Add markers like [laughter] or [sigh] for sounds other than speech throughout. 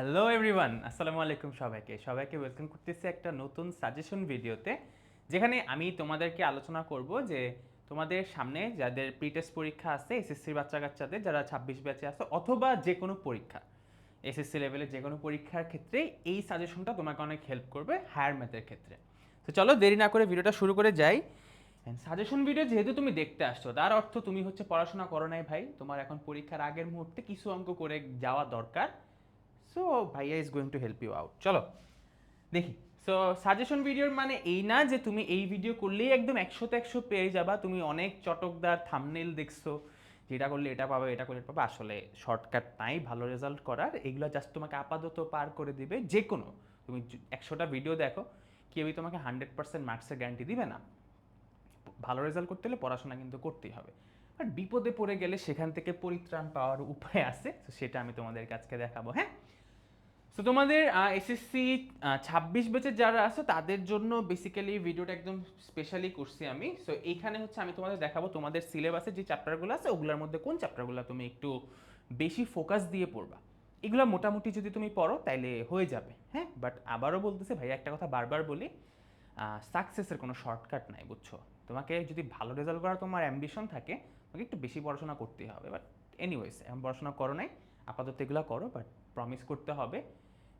Hello everyone আসসালামু আলাইকুম সবাইকে। সবাইকে ওয়েলকাম করতেছি একটা নতুন সাজেশন ভিডিওতে যেখানে আমি তোমাদেরকে আলোচনা করব যে, তোমাদের সামনে যাদের প্রি টেস্ট পরীক্ষা আছে এসএসসির বাচ্চা কাচ্চাদের যারা ছাব্বিশ ব্যাচে আছে, অথবা যে কোনো পরীক্ষা এসএসসি লেভেলের যে কোনো পরীক্ষার ক্ষেত্রে এই সাজেশনটা তোমাকে অনেক হেল্প করবে হায়ার ম্যাথের ক্ষেত্রে। তো চলো দেরি না করে ভিডিওটা শুরু করে যাই। সাজেশন ভিডিও যেহেতু তুমি দেখতে আসছো, তার অর্থ তুমি হচ্ছে পড়াশোনা করো নাই ভাই, তোমার এখন পরীক্ষার আগের মুহূর্তে কিছু অঙ্ক করে যাওয়া দরকার। সো ভাইয়া is going to help you out চলো দেখি সো সাজেশন ভিডিওর মানে এই না যে তুমি এই ভিডিও করলেই একদম একশোতে একশো পেয়ে যাবা তুমি অনেক চটকদার থামনেল দেখছ যেটা করলে এটা পাবে এটা করলে পাবে আসলে শর্টকাট নাই, ভালো রেজাল্ট করার, এগুলো জাস্ট তোমাকে আপাতত পার করে দিবে যে কোনো তুমি একশোটা ভিডিও দেখো, কেউই তোমাকে হান্ড্রেড পার্সেন্ট মার্কসের গ্যারান্টি দিবে না। ভালো রেজাল্ট করতে হলে পড়াশোনা কিন্তু করতেই হবে। আর বিপদে পড়ে গেলে সেখান থেকে পরিত্রাণ পাওয়ার উপায় আছে সেটা আমি তোমাদের কাছকে দেখাবো হ্যাঁ? সো তোমাদের এসএসসি ছাব্বিশ ব্যাচের যারা আছে, তাদের জন্য বেসিক্যালি ভিডিওটা একদম স্পেশালি করছি আমি। সো এইখানে হচ্ছে আমি তোমাদের দেখাবো তোমাদের সিলেবাসে যে চ্যাপ্টারগুলো আছে, ওগুলোর মধ্যে কোন চ্যাপ্টারগুলো তুমি একটু বেশি ফোকাস দিয়ে পড়বা। এগুলো মোটামুটি যদি তুমি পড়ো, তাইলে হয়ে যাবে হ্যাঁ? বাট আবারও বলতেছে, ভাইয়া, একটা কথা বারবার বলি সাকসেসের কোনো শর্টকাট নাই, বুঝছ? তোমাকে যদি ভালো রেজাল্ট করার তোমার অ্যাম্বিশন থাকে, তোমাকে একটু বেশি পড়াশোনা করতেই হবে। বাট এনিওয়েজ এখন পড়াশোনা করো নাই, আপাতত এগুলো করো বাট প্রমিস করতে হবে।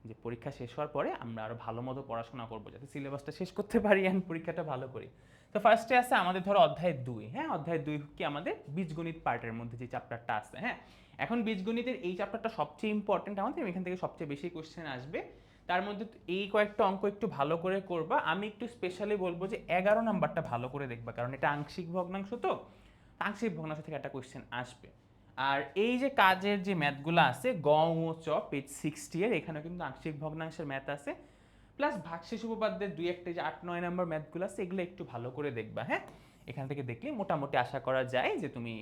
যে পরীক্ষা শেষ হওয়ার পরে আমরা আরও ভালো মতো পড়াশোনা করব যাতে সিলেবাসটা শেষ করতে পারি অ্যান্ড পরীক্ষাটা ভালো করি। তো ফার্স্টে আছে আমাদের ধরো অধ্যায় দুই হ্যাঁ? অধ্যায় দুই কি আমাদের? বীজগণিত পার্টের মধ্যে যে চ্যাপ্টারটা আছে হ্যাঁ? এখন বীজগণিতের এই চ্যাপ্টারটা সবচেয়ে ইম্পর্টেন্ট আমাদের, এখান থেকে সবচেয়ে বেশি কোশ্চেন আসবে। তার মধ্যে এই কয়েকটা অঙ্ক একটু ভালো করে করবা। আমি একটু স্পেশালি বলব যে এগারো নাম্বারটা ভালো করে দেখবা, কারণ এটা আংশিক ভগ্নাংশ তো। আংশিক ভগ্নাংশ থেকে একটা কোশ্চেন আসবে। আর এই যে কাজের যে ম্যাথগুলো আছে, গ ও চ, পেজ সিক্সটি এর এখানে কিন্তু আংশিক ভগ্নাংশের ম্যাথ আছে। প্লাস ভাগশেষ উপপাদ্যের দুই একটা যে আট, নয় নম্বর ম্যাথগুলো আছে, এগুলো একটু ভালো করে দেখবা হ্যাঁ? এখান থেকে দেখলে মোটামুটি আশা করা যায় যে তুমি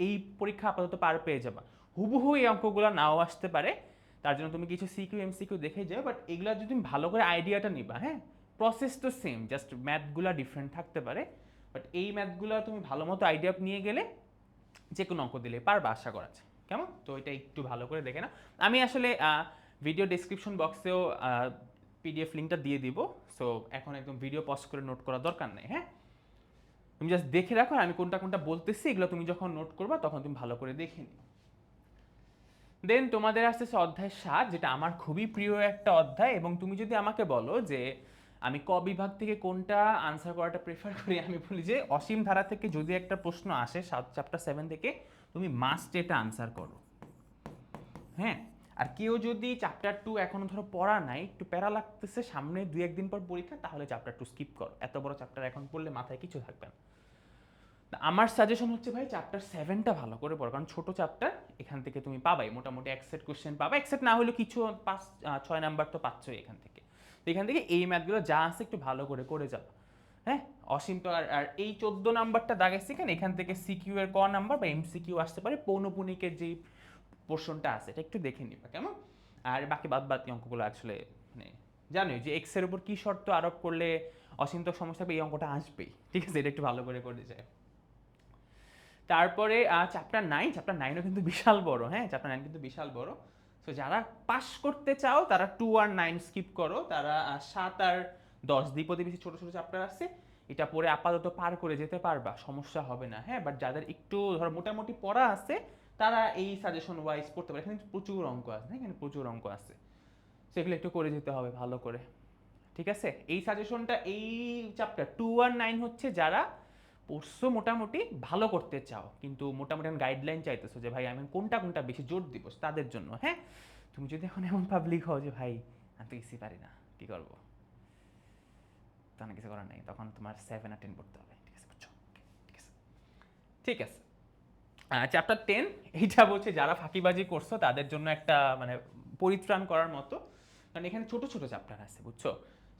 এই পরীক্ষা আপাতত পার পেয়ে যাবা। হুবহু এই অঙ্কগুলো নাও আসতে পারে, তার জন্য তুমি কিছু সিকিউ এমসিকিউ দেখে যাও বাট এগুলো যদি তুমি ভালো করে আইডিয়াটা নিবা হ্যাঁ? প্রসেস তো সেম জাস্ট ম্যাথগুলো ডিফারেন্ট থাকতে পারে বাট এই ম্যাথগুলো তুমি ভালো মতো আইডিয়া নিয়ে গেলে যে কোনো অঙ্ক দিলে পারবা, আশা করা আছে কেমন? তো এটা একটু ভালো করে দেখে না আমি আসলে ভিডিও ডিসক্রিপশন বক্সেও পিডিএফ লিঙ্কটা দিয়ে দিব। সো এখন একদম ভিডিও পজ করে নোট করা দরকার নেই হ্যাঁ? তুমি জাস্ট দেখে রাখো আমি কোনটা কোনটা বলতেছি, এগুলো তুমি যখন নোট করবা তখন তুমি ভালো করে দেখে নিও। দেন তোমাদের আসতেছে অধ্যায় সাত, যেটা আমার খুবই প্রিয় একটা অধ্যায় এবং তুমি যদি আমাকে বলো যে আমি ক বিভাগ থেকে কোনটা আনসার করাটা প্রেফার করি, আমি বলি যে অসীম ধারা থেকে যদি একটা প্রশ্ন আসে সাত চ্যাপ্টার সেভেন থেকে, তুমি মাস্ট এটা আনসার করো। হ্যাঁ? আর কেউ যদি চ্যাপ্টার টু এখনও ধরো পড়া নাই, একটু প্যারা লাগতেছে সামনে দুই একদিন পর পরীক্ষা, তাহলে চ্যাপ্টার টু স্কিপ করো। এত বড় চ্যাপ্টার এখন পড়লে মাথায় কিছু থাকবে না। আমার সাজেশন হচ্ছে ভাই চ্যাপ্টার সেভেনটা ভালো করে পড়ো, কারণ ছোটো চ্যাপ্টার এখান থেকে তুমি পাবাই, মোটামুটি এক সেট কোশ্চেন পাবা, এক সেট না হলেও কিছু পাঁচ ছয় নাম্বার তো পাচ্ছই এখান থেকে। তো এখান থেকে এই ম্যাথগুলো যা আছে একটু ভালো করে করে যাবা হ্যাঁ? অসীম তো আর আর এই চোদ্দ নাম্বারটা দাগেছি কেন এখান। থেকে সিকিউ এর ক নাম্বার বা এমসিকিউ আসতে পারে। পৌনপুনিকের যে পোর্শনটা আছে, এটা একটু দেখে নিবা, কেমন? আর বাকি বাদ বাকি অঙ্কগুলো আসলে মানে জানোই যে এক্সের উপর কি শর্ত আরোপ করলে অসীম তো সমস্যা, এই অঙ্কটা আসবেই। ঠিক আছে? এটা একটু ভালো করে করে যায় তারপরে চ্যাপ্টার নাইন চ্যাপ্টার নাইনও কিন্তু বিশাল বড় হ্যাঁ? চ্যাপ্টার নাইন কিন্তু বিশাল বড়। সো যারা পাস করতে চাও, তারা টু আর নাইন স্কিপ করো। তারা সাত আর দশ দ্বিপদী বেশি ছোটো ছোটো চ্যাপ্টার আছে। এটা পরে আপাতত পার করে যেতে পারবা, সমস্যা হবে না হ্যাঁ? বাট যাদের একটু, ধরো, মোটামুটি পড়া আছে, তারা এই সাজেশন ওয়াইজ পড়তে পারে। এখানে প্রচুর অঙ্ক আছে হ্যাঁ? এখানে প্রচুর অঙ্ক আছে। সেগুলো একটু করে যেতে হবে ভালো করে। ঠিক আছে? এই সাজেশনটা এই চ্যাপ্টার টু আর নাইন হচ্ছে যারা পড়ছো মোটামুটি ভালো করতে চাও, কিন্তু মোটামুটি গাইডলাইন চাইতেছো যে ভাই আমি কোনটা কোনটা বেশি জোর দিব তাদের জন্য হ্যাঁ? তুমি যদি এখন এমন পাবলিক হও যে ভাই, আমি তো কিছুই পারি না, কী করব? তখন কিছু করার নেই, তখন তোমার সেভেন আর টেন পড়তে হবে, ঠিক আছে বুঝছ? ঠিক আছে? ঠিক আছে। চ্যাপ্টার টেন এইটা বলছে যারা ফাঁকিবাজি করছ তাদের জন্য একটা মানে পরিত্রাণ করার মতো, কারণ এখানে ছোট ছোট চ্যাপ্টার আছে, বুঝছ?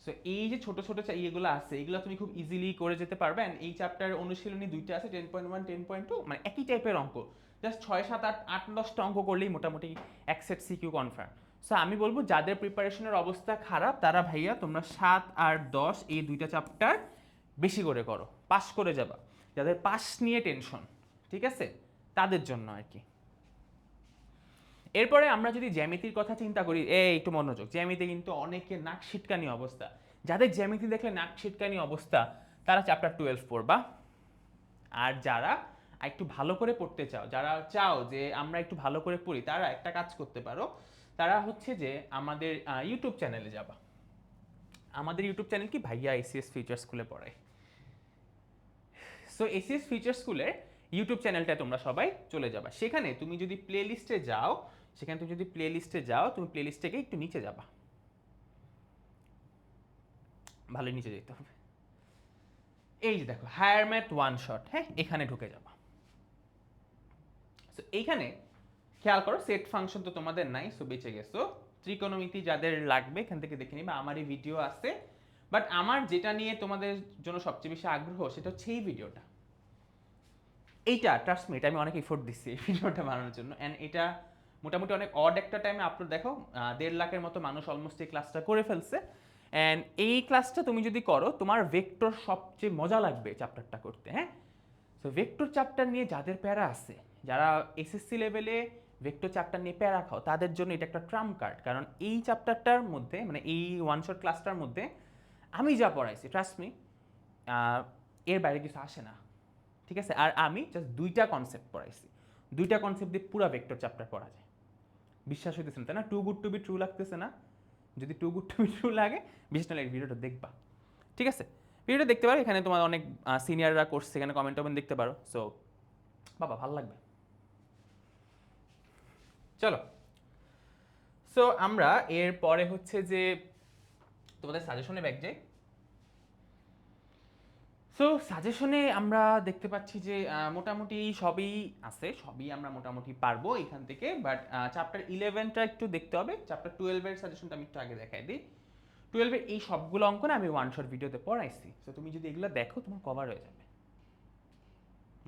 সো এই যে ছোট ছোট ইয়েগুলো আছে, এগুলো তুমি খুব ইজিলি করে যেতে পারবে and এই চ্যাপ্টার অনুশীলনী দুইটা আছে ten point one ten point two মানে একই টাইপের অঙ্ক। জাস্ট ছয়, সাত, আট আট, দশটা অঙ্ক করলেই মোটামুটি এক সিকিউ কনফার্ম সো আমি বলব যাদের প্রিপারেশনের অবস্থা খারাপ, তারা ভাইয়া তোমরা সাত আর দশ এই দুইটা চ্যাপ্টার বেশি করে করো পাস করে যাবা। যাদের পাস নিয়ে টেনশন ঠিক আছে? তাদের জন্য আর কি। এরপরে আমরা যদি জ্যামিতির কথা চিন্তা করি, এই একটু মনোযোগ, জ্যামিতি কিন্তু অনেকে নাক ছিটকানি অবস্থা। যাদের জ্যামিতি দেখলে নাক ছিটকানি অবস্থা, তারা চ্যাপ্টার টুয়েলভ পড়বা। আর যারা একটু ভালো করে পড়তে চাও, যারা চাও যে আমরা একটু ভালো করে পড়ি, তারা একটা কাজ করতে পারো। তারা হচ্ছে যে আমাদের ইউটিউব চ্যানেলে যাবা। আমাদের ইউটিউব চ্যানেল কি? ভাইয়া এসিএস ফিউচার স্কুলে পড়ায়। সো এসিএস ফিউচার স্কুলের ইউটিউব চ্যানেলটা তোমরা সবাই চলে যাবা। সেখানে তুমি যদি প্লে লিস্টে যাও সেখানে তুমি যদি প্লে লিস্টে যাও, তুমি প্লে লিস্ট থেকে একটু নিচে যাবা। ভালো, নিচে যেতে হবে। এই যে দেখো হায়ার ম্যাথ ওয়ান শট হ্যাঁ এখানে ঢুকে যাবা। সো এইখানে খেয়াল করো সেট ফাংশন তো তোমাদের নাই সো বেঁচে গেছো। ত্রিকোণমিতি যাদের লাগবে, এখান থেকে দেখে নিবা আমার এই ভিডিও আছে। বাট আমার যেটা নিয়ে তোমাদের জন্য সবচেয়ে বেশি আগ্রহ, সেটা হচ্ছে এই ভিডিওটা এইটা ট্রাস্ট মি এটা আমি অনেক এফোর্ট দিচ্ছি এই [laughs] ভিডিওটা বানানোর জন্য। অ্যান্ড এটা মোটামুটি অনেক অড একটা টাইমে আপলোড দেখো দেড় লাখের মতো মানুষ অলমোস্ট এই ক্লাসটা করে ফেলছে। অ্যান্ড এই ক্লাসটা তুমি যদি করো, তোমার ভেক্টর সবচেয়ে মজা লাগবে চ্যাপ্টারটা করতে হ্যাঁ? সো ভেক্টর চ্যাপ্টার নিয়ে যাদের প্যারা আছে, যারা এসএসসি লেভেলে ভেক্টর চ্যাপ্টার নিয়ে প্যারা খাও, তাদের জন্য এটা একটা ট্রাম কার্ড কারণ এই চ্যাপ্টারটার মধ্যে মানে এই ওয়ান শট ক্লাসটার মধ্যে আমি যা পড়াইছি ট্রাস্ট মি এর বাইরে কিছু আসে না। ঠিক আছে? আর আমি জাস্ট দুইটা কনসেপ্ট পড়াইছি। দুইটা কনসেপ্ট দিয়ে পুরো ভেক্টর চ্যাপ্টার পড়া যায়। বিশ্বাস হইতেছে না, তাই না? Too good to be true লাগতেছে না। যদি too good to be true লাগে, বিশেষ নাহলে ভিডিওটা দেখবা। ঠিক আছে? ভিডিওটা দেখতে পারো, এখানে তোমার অনেক সিনিয়ররা করছে এখানে কমেন্ট টমেন্ট দেখতে পারো। সো বাবা, ভালো লাগবে। চলো। সো আমরা এর পরে হচ্ছে যে তোমাদের সাজেশনে ব্যাগ যাই। সো সাজেশনে আমরা দেখতে পাচ্ছি যে মোটামুটি সবই আছে, সবই আমরা মোটামুটি পারব এখান থেকে বাট চ্যাপ্টার ইলেভেনটা একটু দেখতে হবে। চ্যাপ্টার টুয়েলভের সাজেশনটা আমি একটু আগে দেখাই দিই। টুয়েলভের এই সবগুলো অঙ্ক না আমি ওয়ান শট ভিডিওতে পড়াইছি। তো তুমি যদি এগুলো দেখো, তোমার কভার হয়ে যাবে।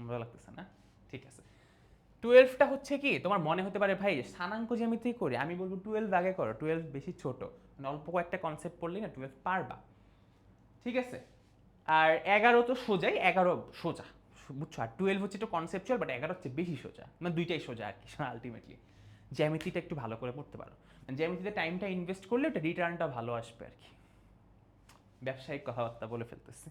ভালো লাগতেছে না? ঠিক আছে। টুয়েলভটা হচ্ছে কি, তোমার মনে হতে পারে, ভাই, স্থানাঙ্ক জ্যামিতি করে আমি বলব টুয়েলভ আগে করো টুয়েলভ বেশি ছোট। মানে অল্প কয়েকটা কনসেপ্ট পড়লেই না টুয়েলভ পারবা। ঠিক আছে? আর এগারো তো সোজাই, এগারো সোজা। বুঝছ? আর টুয়েলভ হচ্ছে একটু কনসেপচুয়াল বাট এগারো হচ্ছে বেশি সোজা। মানে দুইটাই সোজা আর কি আলটিমেটলি জ্যামিতিটা একটু ভালো করে পড়তে পারো। জ্যামিতিতে টাইমটা ইনভেস্ট করলে ওটা রিটার্নটা ভালো আসবে আর কি। ব্যবসায়িক কথাবার্তা বলে ফেলতেছি।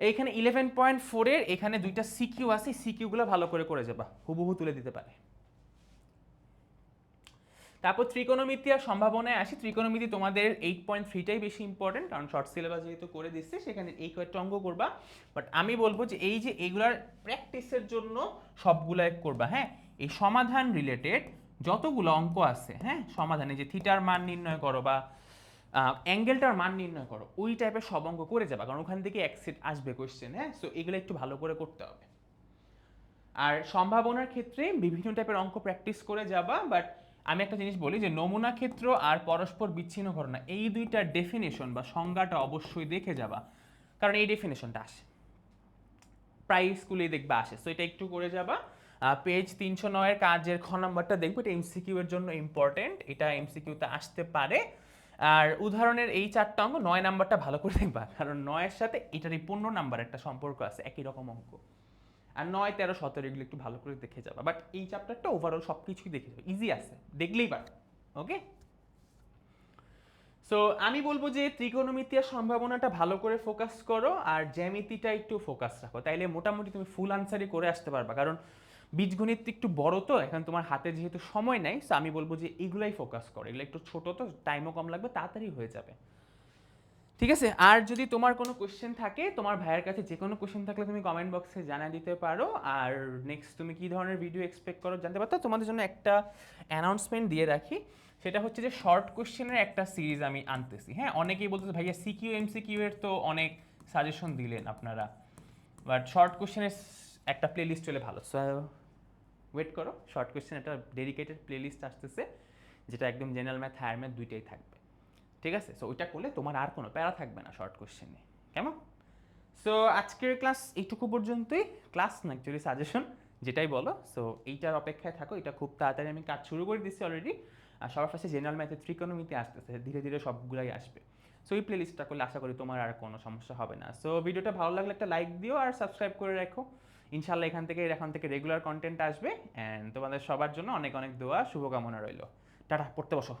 এইখানে ইলেভেন পয়েন্ট ফোরের এখানে দুইটা সিকিউ আছে সিকিউগুলো ভালো করে করে যাবা। হুবহু তুলে দিতে পারে। তারপর ত্রিকোণমিতি আর সম্ভাবনায় আসি। ত্রিকোণমিতি তোমাদের এইট পয়েন্ট থ্রিটাই বেশি ইম্পর্টেন্ট কারণ শর্ট সিলেবাস যেহেতু করে দিচ্ছে, সেখানে এই কয়েকটা অঙ্ক করবা। বাট আমি বলব যে এই যে এগুলার প্র্যাকটিসের জন্য সবগুলো এক করবা হ্যাঁ? এই সমাধান রিলেটেড যতগুলো অঙ্ক আছে হ্যাঁ? সমাধানে যে থিটার মান নির্ণয় করো বা অ্যাঙ্গেলটার মান নির্ণয় করো, ওই টাইপের সব অঙ্ক করে যাবা, কারণ ওখান থেকে এক সেট আসবে কোয়েশ্চেন হ্যাঁ? সো এগুলো একটু ভালো করে করতে হবে। আর সম্ভাবনার ক্ষেত্রে বিভিন্ন টাইপের অঙ্ক প্র্যাকটিস করে যাবা বাট আমি একটা জিনিস বলি যে নমুনা ক্ষেত্র আর পরস্পর বিচ্ছিন্ন ঘটনা, এই দুইটার ডেফিনেশন বা সংজ্ঞাটা অবশ্যই দেখে যাবা। কারণ এই ডেফিনেশনটা আসে। প্রায় স্কুলেই দেখবে আসে। সো এটা একটু করে যাবা। পেজ তিনশো নয়ের কাজের খ নাম্বারটা দেখব, এটা এমসিকিউ এর জন্য ইম্পর্টেন্ট এটা এমসিকিউতে আসতে পারে। আর উদাহরণের এই চারটা অঙ্ক নয় নাম্বারটা ভালো করে দেখবা। কারণ নয়ের সাথে এটারই পূর্ণ নাম্বার একটা সম্পর্ক আছে, একই রকম অঙ্ক। আর নয়, তেরো, সতেরো এগুলো একটু ভালো করে দেখে যাবা। বাট এই চ্যাপ্টারটা ওভারঅল সব কিছুই দেখে যাবে। ইজি আছে। দেখলেই পার। ওকে সো আমি বলব যে ত্রিকোণমিতি আর সম্ভাবনাটা ভালো করে ফোকাস করো আর জ্যামিতিটা একটু ফোকাস রাখো। তাইলে মোটামুটি তুমি ফুল আনসারই করে আসতে পারবা। কারণ বীজগণিত একটু বড় তো, এখন তোমার হাতে যেহেতু সময় নাই সো আমি বলব যে এগুলাই ফোকাস করো। এগুলো একটু ছোট তো টাইমও কম লাগবে, তাড়াতাড়ি হয়ে যাবে। ঠিক আছে? আর যদি তোমার কোনো কোশ্চেন থাকে, তোমার ভাইয়ের কাছে যে কোনো কোশ্চেন থাকলে তুমি কমেন্ট বক্সে জানা দিতে পারো। আর নেক্সট তুমি কী ধরনের ভিডিও এক্সপেক্ট করো জানতে পারতো তোমাদের জন্য একটা অ্যানাউন্সমেন্ট দিয়ে রাখি। সেটা হচ্ছে যে শর্ট কোশ্চেনের একটা সিরিজ আমি আনতেছি। হ্যাঁ অনেকেই বলতেছে, ভাইয়া সিকিউ এমসিকিউ এর তো অনেক সাজেশন দিলেন আপনারা। বাট শর্ট কোশ্চেনের একটা প্লেলিস্ট চলে ভালো। সো ওয়েট করো। শর্ট কোশ্চেন একটা ডেডিকেটেড প্লেলিস্ট আসতেছে, যেটা একদম জেনারেল ম্যাথ হায়ার ম্যাথ দুইটাই থাকবে। ঠিক আছে? সো ওইটা করলে তোমার আর কোনো প্যারা থাকবে না শর্ট কোশ্চেনে কেমন? সো আজকের ক্লাস এইটুকু পর্যন্তই। ক্লাস না অ্যাকচুয়ালি সাজেশন যেটাই বলো। সো এইটার অপেক্ষায় থাকো। এটা খুব তাড়াতাড়ি আমি কাজ শুরু করে দিচ্ছি অলরেডি আর সবার ফার্স্টে জেনারেল ম্যাথে ত্রিকোণমিতি আসতেছে। ধীরে ধীরে সবগুলাই আসবে। সো এই প্লেলিস্টটা করলে আশা করি তোমার আর কোনো সমস্যা হবে না। সো ভিডিওটা ভালো লাগলে একটা লাইক দিও আর সাবস্ক্রাইব করে রাখো। ইনশাল্লাহ এখান থেকে এখান থেকে রেগুলার কন্টেন্ট আসবে। অ্যান্ড তোমাদের সবার জন্য অনেক অনেক দোয়া, শুভকামনা রইল। টাটা, পড়তে বসো।